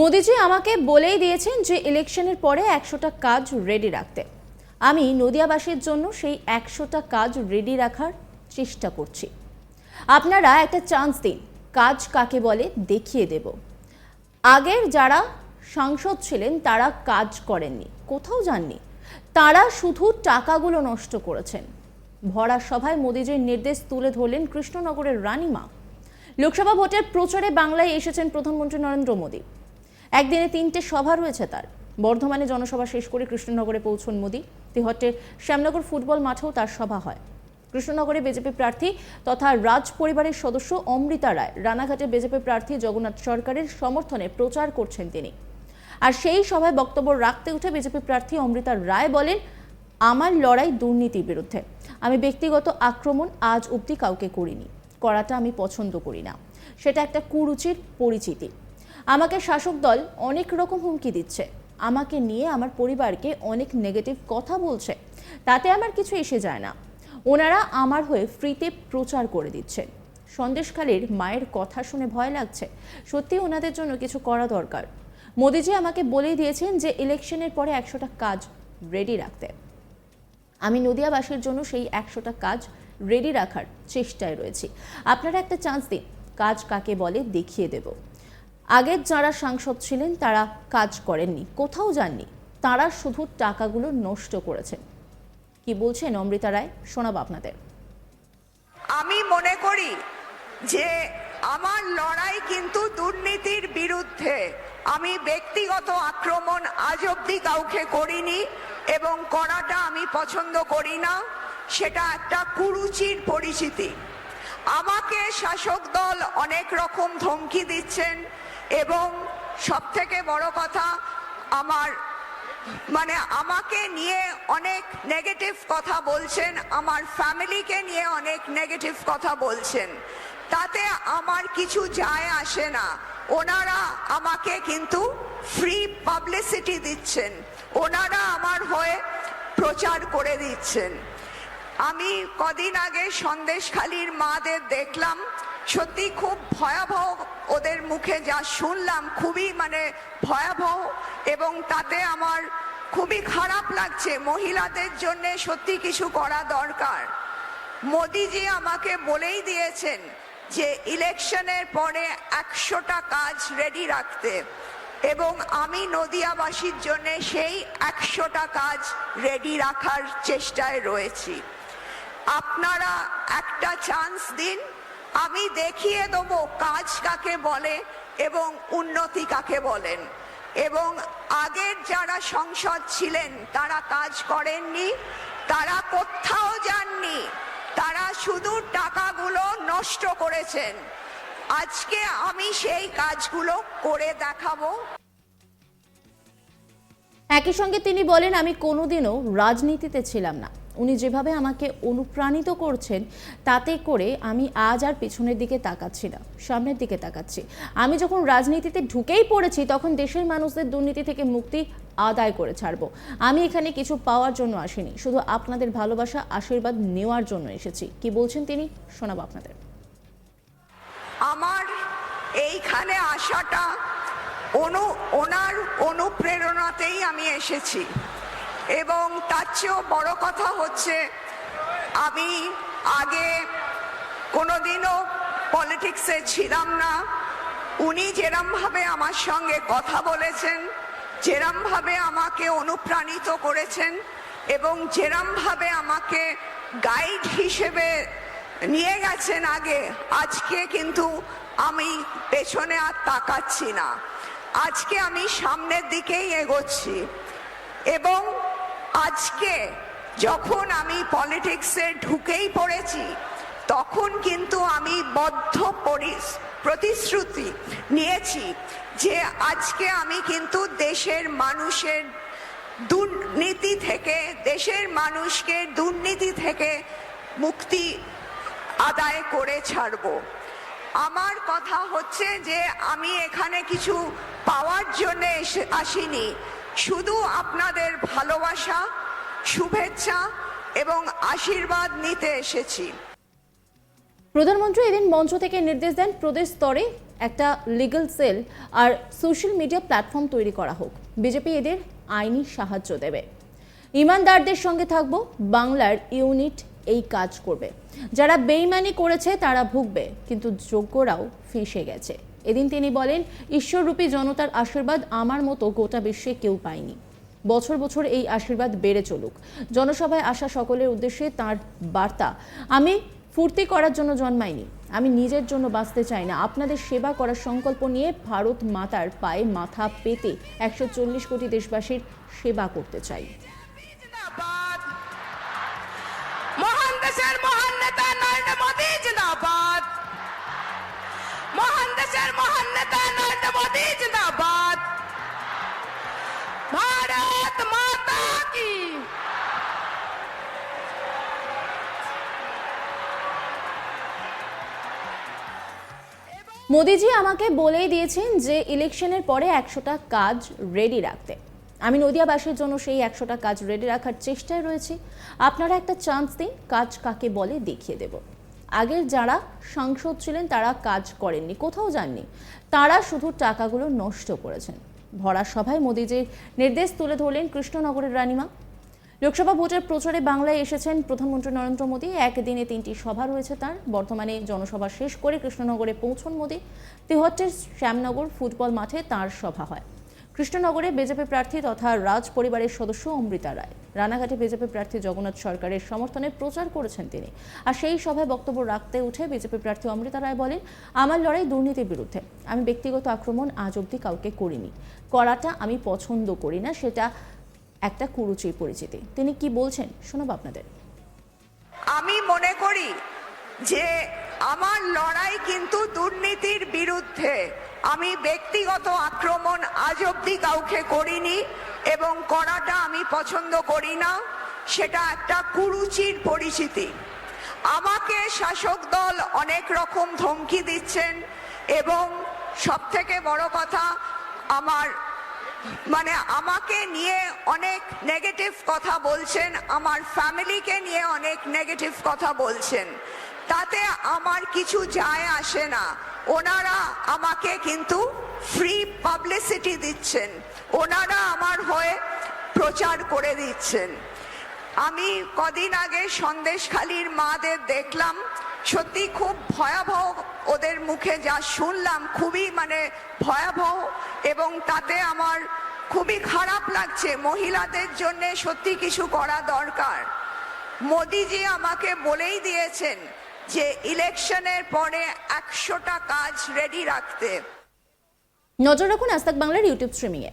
মোদিজি আমাকে বলেই দিয়েছেন যে ইলেকশনের পরে একশোটা কাজ রেডি রাখতে। আমি নদিয়াবাসীর জন্য সেই একশোটা কাজ রেডি রাখার চেষ্টা করছি। আপনারা একটা চান্স দিন, কাজ কাকে বলে দেখিয়ে দেব। আগের যারা সাংসদ ছিলেন, তারা কাজ করেননি, কোথাও যাননি। তারা শুধু টাকাগুলো নষ্ট করেছেন। ভরা সভায় মোদিজির নির্দেশ তুলে ধরলেন কৃষ্ণনগরের রানীমা। লোকসভা ভোটের প্রচারে বাংলায় এসেছেন প্রধানমন্ত্রী নরেন্দ্র মোদী। একদিনে তিনটে সভা রয়েছে তার। বর্ধমানে জনসভা শেষ করে কৃষ্ণনগরে পৌঁছন মোদী। তিহট্টের শ্যামনগর ফুটবল মাঠেও তার সভা হয়। কৃষ্ণনগরে বিজেপি প্রার্থী তথা রাজ পরিবারের সদস্য অমৃতা রায়, রানাঘাটে বিজেপি প্রার্থী জগন্নাথ সরকারের সমর্থনে প্রচার করছেন তিনি। আর সেই সভায় বক্তব্য রাখতে উঠে বিজেপি প্রার্থী অমৃতা রায় বলেন, আমার লড়াই দুর্নীতির বিরুদ্ধে। আমি ব্যক্তিগত আক্রমণ আজ অবধি কাউকে করিনি। করাটা আমি পছন্দ করি না। সেটা একটা কুরুচির পরিচিতি। আমাকে শাসক দল অনেক রকম হুমকি দিচ্ছে। আমাকে নিয়ে আমার পরিবারকে অনেক নেগেটিভ কথা বলছে। তাতে আমার কিছু এসে যায় না। ওনারা আমার হয়ে ফ্রিতে প্রচার করে দিচ্ছে। সন্দেশখালীর মায়ের কথা শুনে ভয় লাগছে। সত্যি ওনাদের জন্য কিছু করা দরকার। মোদিজি আমাকে বলেই দিয়েছেন যে ইলেকশনের পরে একশোটা কাজ রেডি রাখতে। আমি নদিয়াবাসীর জন্য সেই একশোটা কাজ রেডি রাখার চেষ্টায় রয়েছি। আপনারা একটা চান্স দিন। কাজ কাকে বলে দেখিয়ে দেব। আগের যারা সাংসদ ছিলেন, তারা কাজ করেননি, কোথাও যাননি। তারা শুধু টাকাগুলো নষ্ট করেছেন। কি বলছেন অমৃতা রায়? শোনাব আপনাদের। আমি মনে করি যে আমার লড়াই কিন্তু দুর্নীতির বিরুদ্ধে। আমি ব্যক্তিগত আক্রমণ আজ অব্দি কাউকে করিনি এবং করাটা আমি পছন্দ করি না, সেটা একটা কুরুচির পরিচিতি। আমাকে শাসক দল অনেক রকম ধমকি দিচ্ছেন এবং সব থেকে বড় কথা, আমার মানে আমাকে নিয়ে অনেক নেগেটিভ কথা বলছেন, আমার ফ্যামিলিকে নিয়ে অনেক নেগেটিভ কথা বলছেন। তাতে আমার কিছু যায় আসে না। ওনারা আমাকে কিন্তু ফ্রি পাবলিসিটি দিচ্ছেন। ওনারা আমার হয়ে প্রচার করে দিচ্ছেন। আমি কদিন আগে সন্দেশখালীর মাদের দেখলাম সত্যি খুব ভয়াবহ ওদের মুখে যা শুনলাম, খুবই মানে ভয়াবহ এবং তাতে আমার খুবই খারাপ লাগছে। মহিলাদের জন্য সত্যি কিছু করা দরকার। মোদিজি আমাকে বলেই দিয়েছেন যে ইলেকশনের পরে একশোটা কাজ রেডি রাখতে এবং আমি নদিয়াবাসীর জন্য সেই একশোটা কাজ রেডি রাখার চেষ্টায় রয়েছি। আপনারা একটা চান্স দিন আমি দেখিয়ে দেবো কাজ কাকে বলে এবং উন্নতি কাকে বলেন। এবং আগের যারা সংসদ ছিলেন, তারা কাজ করেননি, তারা কোথাও যাননি, তারা শুধু টাকাগুলো নষ্ট করেছেন। আজকে আমি সেই কাজগুলো করে দেখাবো। একই সঙ্গে তিনি বলেন, আমি কোনোদিনও রাজনীতিতে ছিলাম না। উনি যেভাবে আমাকে অনুপ্রাণিত করছেন, তাতে করে আমি আজ আর পেছনের দিকে তাকাচ্ছি না, সামনের দিকে তাকাচ্ছি। আমি যখন রাজনীতিতে ঢুকেই পড়েছি, তখন দেশের মানুষদের দুর্নীতি থেকে মুক্তি আদায় করে ছাড়বো। আমি এখানে কিছু পাওয়ার জন্য আসিনি, শুধু আপনাদের ভালোবাসা, আশীর্বাদ নেওয়ার জন্য এসেছি। কি বলছেন তিনি? শোনাবো আপনাদের। আমার এইখানে আসাটা অনু, ওনার অনুপ্রেরণাতেই আমি এসেছি। এবং তার চেয়েও বড় কথা হচ্ছে, আমি আগে কোনোদিনও পলিটিক্সে ছিলাম না। উনি যেরমভাবে আমার সঙ্গে কথা বলেছেন, যেরমভাবে আমাকে অনুপ্রাণিত করেছেন এবং যেরমভাবে আমাকে গাইড হিসেবে নিয়ে গেছেন আগে, আজকে কিন্তু আমি পেছনে আর তাকাচ্ছি না। আজকে আমি সামনের দিকেই এগোচ্ছি। এবং আজকে যখন আমি পলিটিক্সে ঢুকেই পড়েছি, তখন কিন্তু আমি বদ্ধ পরি- প্রতিশ্রুতি নিয়েছি যে আজকে আমি কিন্তু দেশের মানুষের দুর্নীতি থেকে, দেশের মানুষকে দুর্নীতি থেকে মুক্তি আদায় করে ছাড়বো। আমার কথা হচ্ছে যে আমি এখানে কিছু পাওয়ার জন্য আসিনি। শুধু আপনাদের ভালোবাসা, শুভেচ্ছা এবং আশীর্বাদ নিতে এসেছি। প্রধানমন্ত্রী এদিন মঞ্চ থেকে নির্দেশ দেন প্রদেশ স্তরে একটা লিগ্যাল সেল আর সোশ্যাল মিডিয়া প্ল্যাটফর্ম তৈরি করা হোক। বিজেপি এদের আইনি সাহায্য দেবে। ইমানদারদের সঙ্গে থাকব, বাংলার ইউনিট এই কাজ করবে। যারা বেইমানি করেছে তারা ভুগবে, কিন্তু যোগ্যরাও ফেঁসে গেছে। এদিন তিনি বলেন, ঈশ্বররূপী জনতার আশীর্বাদ আমার মতো গোটা বিশ্বে কেউ পায়নি। বছর বছর এই আশীর্বাদ বেড়ে চলুক। জনসভায় আসা সকলের উদ্দেশ্যে তার বার্তা, আমি ফুর্তি করার জন্য জন্মাইনি। আমি নিজের জন্য বাঁচতে চাই না। আপনাদের সেবা করার সংকল্প নিয়ে ভারত মাতার পায়ে মাথা পেতে একশো চল্লিশ কোটি দেশবাসীর সেবা করতে চাই। মহান দেশের মহান নেতা নরেন্দ্র মোদী, জিন্দাবাদ। মহান দেশের মহান নেতা নরেন্দ্র জিন্দাবাদ। ভারত মাতা কি? মোদিজি আমাকে বলেই দিয়েছেন যে ইলেকশনের পরে একশোটা কাজ রেডি রাখতে। আমি নদিয়াবাসীর জন্য সেই একশোটা কাজ রেডি রাখার চেষ্টায় রয়েছি। আপনারা একটা চান্স দিন, কাজ কাকে বলে দেখিয়ে দেব। আগের যারা সাংসদ ছিলেন, তারা কাজ করেননি, কোথাও যাননি। তারা শুধু টাকাগুলো নষ্ট করেছেন। ভরা সভায় মোদিজির নির্দেশ তুলে ধরলেন কৃষ্ণনগরের রানীমা। লোকসভা ভোটের প্রচারে বাংলায় এসেছেন প্রধানমন্ত্রী নরেন্দ্র মোদী। একদিনে তিনটি সভা রয়েছে তার। বর্তমানে জনসভা শেষ করে কৃষ্ণনগরে পৌঁছন মোদী। তিহট্টের শ্যামনগর ফুটবল মাঠে তার সভা হয়। কৃষ্ণনগরে বিজেপি প্রার্থী তথা রাজ পরিবারের সদস্য অমৃতা রায়। রানাঘাটে বিজেপি প্রার্থী জগন্নাথ সরকারের সমর্থনে প্রচার করেছেন তিনি। আর সেই সভায় বক্তব্য রাখতে উঠে বিজেপি প্রার্থী অমৃতা রায় বলেন, আমার লড়াই দুর্নীতির বিরুদ্ধে। আমি ব্যক্তিগত আক্রমণ আজ অব্দি কাউকে করিনি। করাটা আমি পছন্দ করি না, সেটা একটা কুরুচির পরিচিতি। তিনি কি বলছেন, শোনাবো আপনাদের। আমি মনে করি যে আমার লড়াই কিন্তু দুর্নীতির বিরুদ্ধে। আমি ব্যক্তিগত আক্রমণ আজ অব্দি কাউকে করিনি এবং করাটা আমি পছন্দ করি না, সেটা একটা কুরুচির পরিচিতি। আমাকে শাসক দল অনেক রকম ধমকি দিচ্ছেন এবং সব থেকে বড় কথা, আমার মানে আমাকে নিয়ে অনেক নেগেটিভ কথা বলছেন, আমার ফ্যামিলিকে নিয়ে অনেক নেগেটিভ কথা বলছেন। তাতে আমার কিছু যায় আসে না। ওনারা আমাকে কিন্তু ফ্রি পাবলিসিটি দিচ্ছেন। ওনারা আমার হয়ে প্রচার করে দিচ্ছেন। আমি কদিন আগে সন্দেশখালির মাদের দেখলাম, সত্যি খুব ভয়াবহ ওদের মুখে যা শুনলাম, খুবই মানে ভয়াবহ এবং তাতে আমার খুবই খারাপ লাগছে। মহিলাদের জন্য সত্যি কিছু করা দরকার। মোদিজি আমাকে বলেই দিয়েছেন যে ইলেকশনের পরে একশোটা কাজ রেডি রাখতে। নজর রাখুন আস্তাক বাংলার ইউটিউব স্ট্রিমিংয়ে